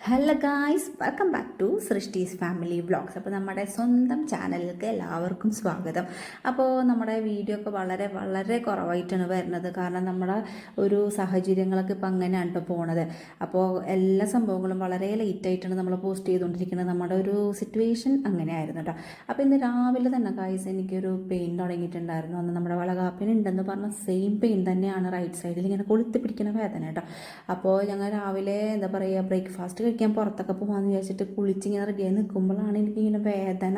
Hello guys welcome back to Srishti's family vlogs അപ്പോൾ നമ്മുടെ സ്വന്തം ചാനലിലേക്ക് എല്ലാവർക്കും സ്വാഗതം. അപ്പോൾ നമ്മുടെ വീഡിയോ ഒക്കെ വളരെ വളരെ കുറവായിട്ടാണ് വരുന്നത്. കാരണം നമ്മുടെ ഒരു സാഹചര്യങ്ങളൊക്കെ ഇപ്പോൾ അങ്ങനെയാണ് കേട്ടോ പോണത്. അപ്പോൾ എല്ലാ സംഭവങ്ങളും വളരെ ലേറ്റായിട്ടാണ് നമ്മൾ പോസ്റ്റ് ചെയ്തുകൊണ്ടിരിക്കുന്നത് നമ്മുടെ ഒരു സിറ്റുവേഷൻ അങ്ങനെയായിരുന്നു കേട്ടോ അപ്പോൾ ഇന്ന് രാവിലെ തന്നെ ഗായ്സ് എനിക്കൊരു പെയിൻ തുടങ്ങിയിട്ടുണ്ടായിരുന്നു. അന്ന് നമ്മുടെ വളകാപ്പിനുണ്ടെന്ന് പറഞ്ഞ സെയിം പെയിൻ തന്നെയാണ് റൈറ്റ് സൈഡിൽ ഇങ്ങനെ കൊളുത്തി പിടിക്കുന്ന വേദന കേട്ടോ അപ്പോൾ ഞങ്ങൾ രാവിലെ എന്താ പറയുക ബ്രേക്ക്ഫാസ്റ്റ് കഴിക്കാൻ പുറത്തൊക്കെ പോകാമെന്ന് വിചാരിച്ചിട്ട് കുളിച്ചിങ്ങനെ റെഡിയായി നിൽക്കുമ്പോഴാണ് എനിക്കിങ്ങനെ വേദന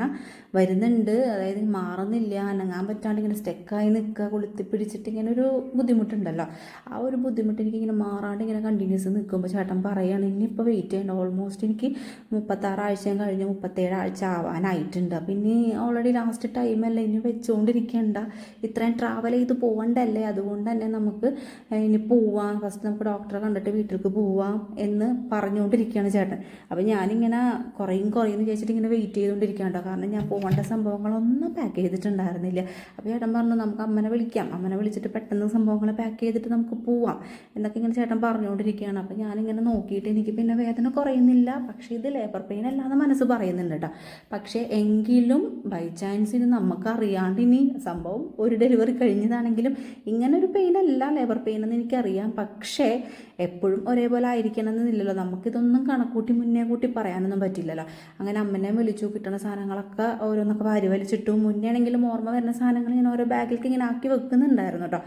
വരുന്നുണ്ട്. അതായത് മാറുന്നില്ല അനങ്ങാൻ പറ്റാണ്ട് ഇങ്ങനെ സ്റ്റെക്കായി നിൽക്കുക കൊളുത്തി പിടിച്ചിട്ട് ഇങ്ങനെ ഒരു ബുദ്ധിമുട്ടുണ്ടല്ലോ. ആ ഒരു ബുദ്ധിമുട്ട് എനിക്കിങ്ങനെ മാറാണ്ട് ഇങ്ങനെ കണ്ടിന്യൂസ് നിൽക്കുമ്പോൾ ചേട്ടൻ പറയുകയാണ് ഇനിയിപ്പോൾ വെയിറ്റ് ചെയ്യണ്ട ഓൾമോസ്റ്റ് എനിക്ക് മുപ്പത്താറ് ആഴ്ചയും കഴിഞ്ഞ് മുപ്പത്തേഴ് ആഴ്ച ആവാനായിട്ടുണ്ട്. അപ്പം ഇനി ഓൾറെഡി ലാസ്റ്റ് ടൈമല്ല ഇനി വെച്ചുകൊണ്ടിരിക്കേണ്ട ഇത്രയും ട്രാവൽ ചെയ്ത് പോകണ്ടല്ലേ അതുകൊണ്ട് തന്നെ നമുക്ക് ഇനി പോവാം. ഫസ്റ്റ് നമുക്ക് ഡോക്ടറെ കണ്ടിട്ട് വീട്ടിലേക്ക് പോവാം എന്ന് പറഞ്ഞുകൊണ്ടിരിക്കുകയാണ് ചേട്ടൻ. അപ്പം ഞാനിങ്ങനെ കുറയും കുറയും എന്ന് ചോദിച്ചിട്ട് ഇങ്ങനെ വെയിറ്റ് ചെയ്തുകൊണ്ടിരിക്കുകയാണ് കേട്ടോ. കാരണം ഞാൻ പോകേണ്ട സംഭവങ്ങളൊന്നും പാക്ക് ചെയ്തിട്ടുണ്ടായിരുന്നില്ല. അപ്പോൾ ചേട്ടൻ പറഞ്ഞു നമുക്ക് അമ്മനെ വിളിക്കാം. അമ്മനെ വിളിച്ചിട്ട് പെട്ടെന്ന് സംഭവങ്ങൾ പാക്ക് ചെയ്തിട്ട് നമുക്ക് പോവാം എന്നൊക്കെ ഇങ്ങനെ ചേട്ടൻ പറഞ്ഞുകൊണ്ടിരിക്കുകയാണ്. അപ്പോൾ ഞാനിങ്ങനെ നോക്കിയിട്ട് എനിക്ക് പിന്നെ വേദന കുറയുന്നില്ല. പക്ഷേ ഇത് ലേബർ പെയിൻ അല്ലാതെ മനസ്സ് പറയുന്നുണ്ട് കേട്ടോ. പക്ഷേ എങ്കിലും ബൈ ചാൻസ് ഇനി നമുക്കറിയാണ്ട് ഇനി സംഭവം ഒരു ഡെലിവറി കഴിഞ്ഞതാണെങ്കിലും ഇങ്ങനെ ഒരു പെയിൻ അല്ല ലേബർ പെയിൻ എന്ന് എനിക്കറിയാം. പക്ഷേ എപ്പോഴും ഒരേപോലെ ആയിരിക്കണം എന്നില്ലല്ലോ. നമുക്കിതൊന്നും കണക്കൂട്ടി മുന്നേ കൂട്ടി പറയാനൊന്നും പറ്റില്ലല്ലോ. അങ്ങനെ അമ്മനെ വിളിച്ചു കിട്ടുന്ന സാധനങ്ങളൊക്കെ ഓരോന്നൊക്കെ വാരി വലിച്ചിട്ടു. മുന്നേ ആണെങ്കിലും ഓർമ്മ വരുന്ന സാധനങ്ങൾ ഞാൻ ഓരോ ബാഗിലേക്ക് ഇങ്ങനെ ആക്കി വെക്കുന്നുണ്ടായിരുന്നു കേട്ടോ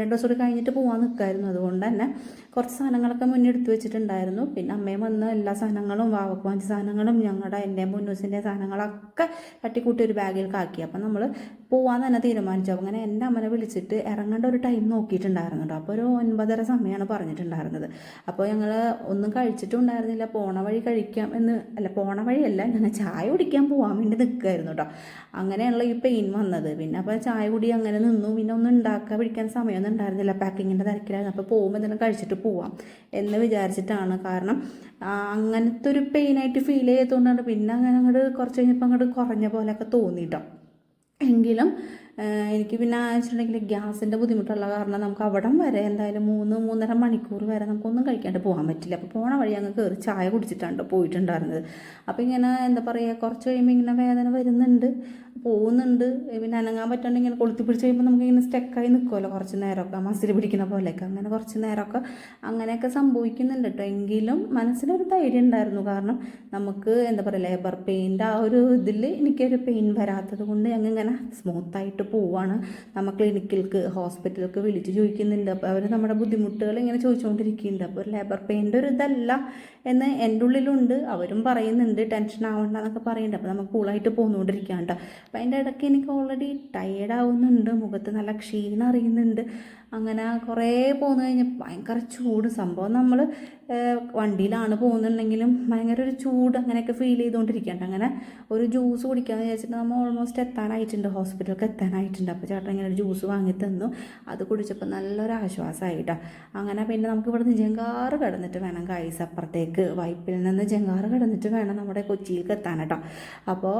രണ്ട് ദിവസം കൂടി കഴിഞ്ഞിട്ട് പോകാൻ നിൽക്കായിരുന്നു അതുകൊണ്ട് തന്നെ കുറച്ച് സാധനങ്ങളൊക്കെ മുന്നേ എടുത്തു വെച്ചിട്ടുണ്ടായിരുന്നു. പിന്നെ അമ്മയും വന്ന് എല്ലാ സാധനങ്ങളും വാവക്ക് വാങ്ങിച്ച സാധനങ്ങളും ഞങ്ങളുടെ എന്റെ മുന്നൂസിന്റെ സാധനങ്ങളൊക്കെ തട്ടിക്കൂട്ടി ഒരു ബാഗിലേക്ക് ആക്കി. അപ്പം നമ്മൾ പോകാൻ തന്നെ തീരുമാനിച്ചു. അങ്ങനെ എന്റെ അമ്മനെ വിളിച്ചിട്ട് ഇറങ്ങേണ്ട ഒരു ടൈം നോക്കിയിട്ടുണ്ടായിരുന്നു കേട്ടോ അപ്പോൾ ഒരു ഒൻപതര സമയമാണ് പറഞ്ഞിട്ടുണ്ടായിരുന്നത്. അപ്പോൾ ഞങ്ങൾ ഒന്നും കഴിച്ചിട്ടും ഉണ്ടായിരുന്നില്ല. പോണ വഴി കഴിക്കാം എന്ന് അല്ല പോണ വഴിയല്ല ഞങ്ങൾ ചായ കുടിക്കാൻ പോകാൻ വേണ്ടി നിൽക്കുമായിരുന്നു കേട്ടോ അങ്ങനെയുള്ള ഈ പെയിൻ വന്നത്. പിന്നെ അപ്പോൾ ചായ കുടി അങ്ങനെ നിന്നു. പിന്നെ ഒന്നും ഉണ്ടാക്കാൻ പിടിക്കാൻ സമയമൊന്നും ഉണ്ടായിരുന്നില്ല. പാക്കിങ്ങിന്റെ തിരക്കിലായിരുന്നു. അപ്പോൾ പോകുമ്പോൾ എന്തെങ്കിലും കഴിച്ചിട്ട് പോവാം എന്ന് വിചാരിച്ചിട്ടാണ്. കാരണം അങ്ങനത്തെ ഒരു പെയിനായിട്ട് ഫീൽ ചെയ്തുകൊണ്ടാണ് പിന്നെ അങ്ങനെ അങ്ങോട്ട് കുറച്ച് കഴിഞ്ഞപ്പോൾ അങ്ങോട്ട് കുറഞ്ഞ പോലെയൊക്കെ തോന്നിട്ടോ. എങ്കിലും എനിക്ക് പിന്നെ വെച്ചിട്ടുണ്ടെങ്കിൽ ഗ്യാസിന്റെ ബുദ്ധിമുട്ടുള്ള കാരണം നമുക്ക് അവിടം വരെ എന്തായാലും മൂന്ന് മൂന്നര മണിക്കൂർ വരെ നമുക്കൊന്നും കഴിക്കാണ്ട് പോകാൻ പറ്റില്ല. അപ്പോൾ പോണ വഴി അങ്ങ് കയറി ചായ കുടിച്ചിട്ടാണ് പോയിട്ടുണ്ടായിരുന്നത്. അപ്പോൾ ഇങ്ങനെ എന്താ പറയുക കുറച്ച് കഴിയുമ്പോൾ ഇങ്ങനെ വേദന വരുന്നുണ്ട്. പോകുന്നുണ്ട്. പിന്നെ അനങ്ങാൻ പറ്റാണ്ട് ഇങ്ങനെ കൊളുത്തി പിടിച്ച് കഴിയുമ്പോൾ നമുക്ക് ഇങ്ങനെ സ്റ്റെക്കായി നിൽക്കുമല്ലോ കുറച്ച് നേരമൊക്കെ. മസിൽ പിടിക്കുന്ന പോലെയൊക്കെ. അങ്ങനെ കുറച്ച് നേരമൊക്കെ അങ്ങനെയൊക്കെ സംഭവിക്കുന്നുണ്ട് കേട്ടോ എങ്കിലും മനസ്സിലൊരു ധൈര്യം ഉണ്ടായിരുന്നു. കാരണം നമുക്ക് എന്താ പറയുക ലേബർ പെയിന്റെ ആ ഒരു ഇതിൽ എനിക്കൊരു പെയിൻ വരാത്തത് കൊണ്ട് ഞങ്ങൾ ഇങ്ങനെ സ്മൂത്തായിട്ട് പോവാണ്. നമ്മൾ ക്ലിനിക്കിലേക്ക് ഹോസ്പിറ്റലിലേക്ക് വിളിച്ച് ചോദിക്കുന്നുണ്ട്. അപ്പോൾ അവർ നമ്മുടെ ബുദ്ധിമുട്ടുകൾ ഇങ്ങനെ ചോദിച്ചുകൊണ്ടിരിക്കുന്നുണ്ട് അപ്പോൾ ലേബർ പെയിന്റെ ഒരു ഇതല്ല എന്ന് എന്റെ ഉള്ളിലുണ്ട്. അവരും പറയുന്നുണ്ട് ടെൻഷൻ ആവണ്ട എന്നൊക്കെ പറയുന്നുണ്ട്. അപ്പോൾ നമുക്ക് കൂളായിട്ട് പോന്നുകൊണ്ടിരിക്കുകയാണ് കേട്ടോ അപ്പം അതിന്റെ ഇടയ്ക്ക് എനിക്ക് ഓൾറെഡി ടയേർഡ് ആവുന്നുണ്ട് മുഖത്ത് നല്ല ക്ഷീണം അറിയുന്നുണ്ട്. അങ്ങനെ കുറേ പോന്നു കഴിഞ്ഞാൽ ഭയങ്കര ചൂട്. സംഭവം നമ്മൾ വണ്ടിയിലാണ് പോകുന്നുണ്ടെങ്കിലും ഭയങ്കര ഒരു ചൂട് അങ്ങനെയൊക്കെ ഫീൽ ചെയ്തുകൊണ്ടിരിക്കുകയാണ്. അങ്ങനെ ഒരു ജ്യൂസ് കുടിക്കാമെന്ന് വിചാരിച്ചിട്ട് നമ്മൾ ഓൾമോസ്റ്റ് എത്താനായിട്ടുണ്ട് ഹോസ്പിറ്റലൊക്കെ എത്താനായിട്ടുണ്ട്. അപ്പോൾ ചേട്ടൻ ഇങ്ങനെ ഒരു ജ്യൂസ് വാങ്ങി തന്നു. അത് കുടിച്ചപ്പോൾ നല്ലൊരു ആശ്വാസമായിട്ടോ അങ്ങനെ പിന്നെ നമുക്ക് ഇവിടെ നിന്ന് ജങ്കാറ് കിടന്നിട്ട് വേണം അപ്പുറത്തേക്ക്. വൈപ്പിൽ നിന്ന് ജങ്കാറ് കിടന്നിട്ട് വേണം നമ്മുടെ കൊച്ചിയിലേക്ക് എത്താൻ അപ്പോൾ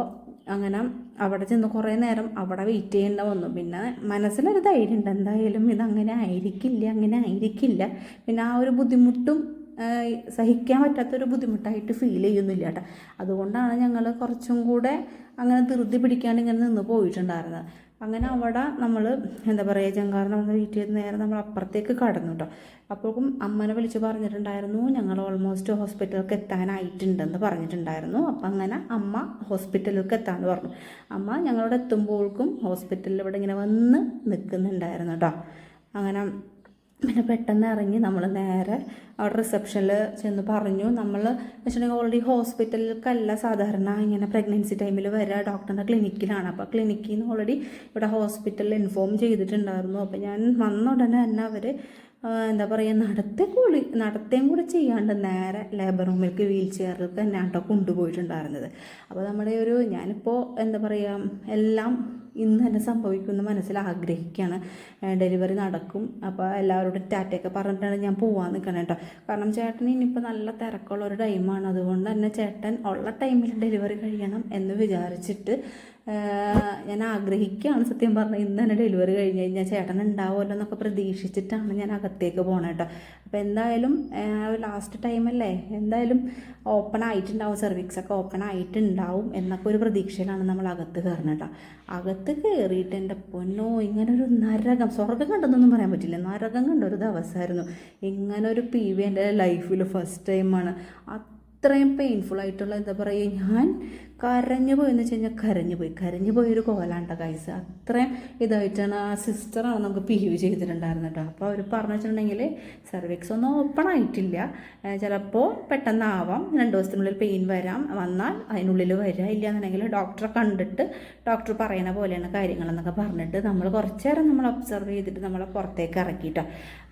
അങ്ങനെ അവിടെ ചെന്ന് കുറേ നേരം അവിടെ വെയിറ്റ് ചെയ്യേണ്ട വന്നു. പിന്നെ മനസ്സിലൊരു ധൈര്യം ഉണ്ട് എന്തായാലും ഇതങ്ങനെ ആയിരിക്കില്ല അങ്ങനെ ആയിരിക്കില്ല. പിന്നെ ആ ഒരു ബുദ്ധിമുട്ടും സഹിക്കാൻ പറ്റാത്തൊരു ബുദ്ധിമുട്ടായിട്ട് ഫീൽ ചെയ്യുന്നില്ല കേട്ടോ. അതുകൊണ്ടാണ് ഞങ്ങൾ കുറച്ചും കൂടെ അങ്ങനെ ധൃതി പിടിക്കാണ്ട് ഇങ്ങനെ നിന്ന് പോയിട്ടുണ്ടായിരുന്നത്. അങ്ങനെ അവിടെ നമ്മൾ എന്താ പറയുക ജങ്കാറിനെ വന്ന് വീട്ടിൽ ചെയ്ത് നേരെ നമ്മൾ അപ്പുറത്തേക്ക് കടന്നു കേട്ടോ അപ്പോഴും അമ്മനെ വിളിച്ച് പറഞ്ഞിട്ടുണ്ടായിരുന്നു ഞങ്ങൾ ഓൾമോസ്റ്റ് ഹോസ്പിറ്റലിലേക്ക് എത്താനായിട്ടുണ്ടെന്ന് പറഞ്ഞിട്ടുണ്ടായിരുന്നു. അപ്പം അങ്ങനെ അമ്മ ഹോസ്പിറ്റലിലേക്ക് എത്താമെന്ന് പറഞ്ഞു. അമ്മ ഞങ്ങളോട് എത്തുമ്പോഴേക്കും ഹോസ്പിറ്റലിൽ ഇവിടെ ഇങ്ങനെ വന്ന് നിൽക്കുന്നുണ്ടായിരുന്നു കേട്ടോ അങ്ങനെ പിന്നെ പെട്ടെന്ന് ഇറങ്ങി നമ്മൾ നേരെ അവിടെ റിസപ്ഷനിൽ ചെന്ന് പറഞ്ഞു. നമ്മൾ വെച്ചിട്ടുണ്ടെങ്കിൽ ഓൾറെഡി ഹോസ്പിറ്റലിലേക്കല്ല സാധാരണ ഇങ്ങനെ പ്രഗ്നൻസി ടൈമിൽ വരിക ഡോക്ടറിന്റെ ക്ലിനിക്കിലാണ് അപ്പോൾ ക്ലിനിക്കിൽ നിന്ന് ഓൾറെഡി ഇവിടെ ഹോസ്പിറ്റലിൽ ഇൻഫോം ചെയ്തിട്ടുണ്ടായിരുന്നു. അപ്പോൾ ഞാൻ വന്ന ഉടനെ തന്നെ അവർ എന്താ പറയുക നടത്തെ കൂടി നടത്തേം കൂടെ ചെയ്യാണ്ട് നേരെ ലേബർ റൂമിലേക്ക് വീൽ ചെയറിൽ തന്നെ കേട്ടോ കൊണ്ടുപോയിട്ടുണ്ടായിരുന്നത്. അപ്പോൾ നമ്മുടെ ഒരു ഞാനിപ്പോൾ എന്താ പറയുക എല്ലാം ഇന്ന് തന്നെ സംഭവിക്കുമെന്ന് മനസ്സിൽ ആഗ്രഹിക്കുകയാണ് ഡെലിവറി നടക്കും. അപ്പോൾ എല്ലാവരോടും ടാറ്റയൊക്കെ പറഞ്ഞിട്ടാണ് ഞാൻ പോവാൻ നിൽക്കണം കേട്ടോ കാരണം ചേട്ടൻ ഇനിയിപ്പോൾ നല്ല തിരക്കുള്ള ഒരു ടൈമാണ് അതുകൊണ്ട് തന്നെ ചേട്ടൻ ഉള്ള ടൈമിൽ ഡെലിവറി കഴിയണം എന്ന് വിചാരിച്ചിട്ട് ഞാൻ ആഗ്രഹിക്കുകയാണ് സത്യം പറഞ്ഞാൽ ഇന്ന് തന്നെ ഡെലിവറി കഴിഞ്ഞ് കഴിഞ്ഞാൽ ചേട്ടൻ ഉണ്ടാവുമല്ലോ എന്നൊക്കെ പ്രതീക്ഷിച്ചിട്ടാണ് ഞാൻ അകത്തേക്ക് പോകണം കേട്ടോ അപ്പോൾ എന്തായാലും ലാസ്റ്റ് ടൈമല്ലേ എന്തായാലും ഓപ്പൺ ആയിട്ടുണ്ടാവും സർവീസ് ഒക്കെ ഓപ്പൺ ആയിട്ടുണ്ടാവും എന്നൊക്കെ ഒരു പ്രതീക്ഷയിലാണ് നമ്മൾ അകത്ത് കയറുന്നത് കേട്ടോ അകത്ത് കയറിയിട്ട് എന്റെ പൊന്നോ ഇങ്ങനൊരു നരകം സ്വർഗം കണ്ടെന്നൊന്നും പറയാൻ പറ്റില്ല. നരകം കണ്ട ഒരു ദിവസമായിരുന്നു. ഇങ്ങനൊരു പി വി എന്റെ ലൈഫിൽ ഫസ്റ്റ് ടൈമാണ് അത്രയും പെയിൻഫുൾ ആയിട്ടുള്ള എന്താ പറയുക ഞാൻ കരഞ്ഞു പോയി. എന്ന് വെച്ച് കഴിഞ്ഞാൽ കരഞ്ഞു പോയി. കരഞ്ഞു പോയൊരു കോലാണ്ട കൈസ് അത്രയും ഇതായിട്ടാണ് ആ സിസ്റ്ററാണ് നമുക്ക് പി യു ചെയ്തിട്ടുണ്ടായിരുന്നത് കേട്ടോ. അപ്പോൾ അവർ പറഞ്ഞു വെച്ചിട്ടുണ്ടെങ്കിൽ സർവിക്സ് ഒന്നും ഓപ്പൺ ആയിട്ടില്ല. ചിലപ്പോൾ പെട്ടെന്നാവാം. രണ്ട് ദിവസത്തിനുള്ളിൽ പെയിൻ വരാം. വന്നാൽ അതിനുള്ളിൽ വരിക ഇല്ല എന്നുണ്ടെങ്കിൽ ഡോക്ടറെ കണ്ടിട്ട് ഡോക്ടർ പറയുന്ന പോലെയാണ് കാര്യങ്ങളെന്നൊക്കെ പറഞ്ഞിട്ട് നമ്മൾ കുറച്ച് നേരം നമ്മൾ ഒബ്സർവ് ചെയ്തിട്ട് നമ്മളെ പുറത്തേക്ക് ഇറക്കിയിട്ടോ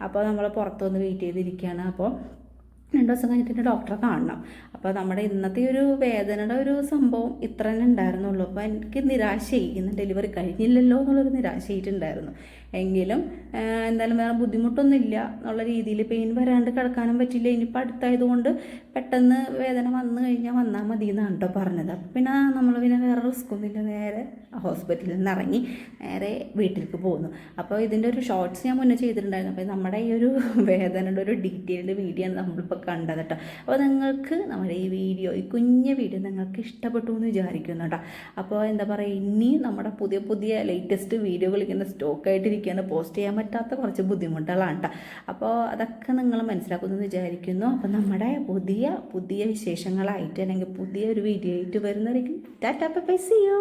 അപ്പോൾ നമ്മൾ പുറത്ത് വന്ന് വെയിറ്റ് ചെയ്തിരിക്കുകയാണ് അപ്പോൾ രണ്ട് ദിവസം കഴിഞ്ഞിട്ട് ഡോക്ടറെ കാണണം. അപ്പോൾ നമ്മുടെ ഇന്നത്തെ ഒരു വേദനയുടെ ഒരു സംഭവം ഇത്ര തന്നെ ഉണ്ടായിരുന്നുള്ളൂ. അപ്പോൾ എനിക്ക് നിരാശയായി. ഇന്ന് ഡെലിവറി കഴിഞ്ഞില്ലല്ലോ എന്നുള്ളൊരു നിരാശയായിട്ടുണ്ടായിരുന്നു. എങ്കിലും എന്തായാലും വേറെ ബുദ്ധിമുട്ടൊന്നും ഇല്ല എന്നുള്ള രീതിയിൽ പെയിൻ വരാണ്ട് കിടക്കാനും പറ്റില്ല. ഇനിയിപ്പോൾ അടുത്തായതുകൊണ്ട് പെട്ടെന്ന് വേദന വന്നു കഴിഞ്ഞാൽ വന്നാൽ മതി എന്നാണ് കേട്ടോ പറഞ്ഞത്. അപ്പം പിന്നെ നമ്മൾ പിന്നെ വേറെ റിസ്ക് ഒന്നുമില്ല നേരെ ഹോസ്പിറ്റലിൽ നിന്ന് ഇറങ്ങി നേരെ വീട്ടിലേക്ക് പോകുന്നു. അപ്പോൾ ഇതിന്റെ ഒരു ഷോർട്സ് ഞാൻ മുന്നേ ചെയ്തിട്ടുണ്ടായിരുന്നു. അപ്പോൾ നമ്മുടെ ഈ ഒരു വേദനയുടെ ഒരു ഡീറ്റെയിൽഡ് വീഡിയോ ആണ് നമ്മളിപ്പോൾ കണ്ടത് കേട്ടോ അപ്പോൾ നിങ്ങൾക്ക് നമ്മുടെ ഈ വീഡിയോ ഈ കുഞ്ഞ വീഡിയോ നിങ്ങൾക്ക് ഇഷ്ടപ്പെട്ടു എന്ന് വിചാരിക്കുന്നു കേട്ടോ അപ്പോൾ എന്താ പറയുക ഇനി നമ്മുടെ പുതിയ പുതിയ ലേറ്റസ്റ്റ് വീഡിയോകൾ ഇങ്ങനെ സ്റ്റോക്കായിട്ടിരിക്കുകയാണ് പോസ്റ്റ് ചെയ്യാൻ പറ്റാത്ത കുറച്ച് ബുദ്ധിമുട്ടുകളാണ് കേട്ടോ അപ്പോൾ അതൊക്കെ നിങ്ങൾ മനസ്സിലാക്കുമെന്ന് വിചാരിക്കുന്നു. അപ്പോൾ നമ്മുടെ പുതിയ പുതിയ വിശേഷങ്ങളായിട്ട് അല്ലെങ്കിൽ പുതിയ ഒരു വീഡിയോ ആയിട്ട് വരുന്നവരേക്കും ടാറ്റാ പൈസ സിയോ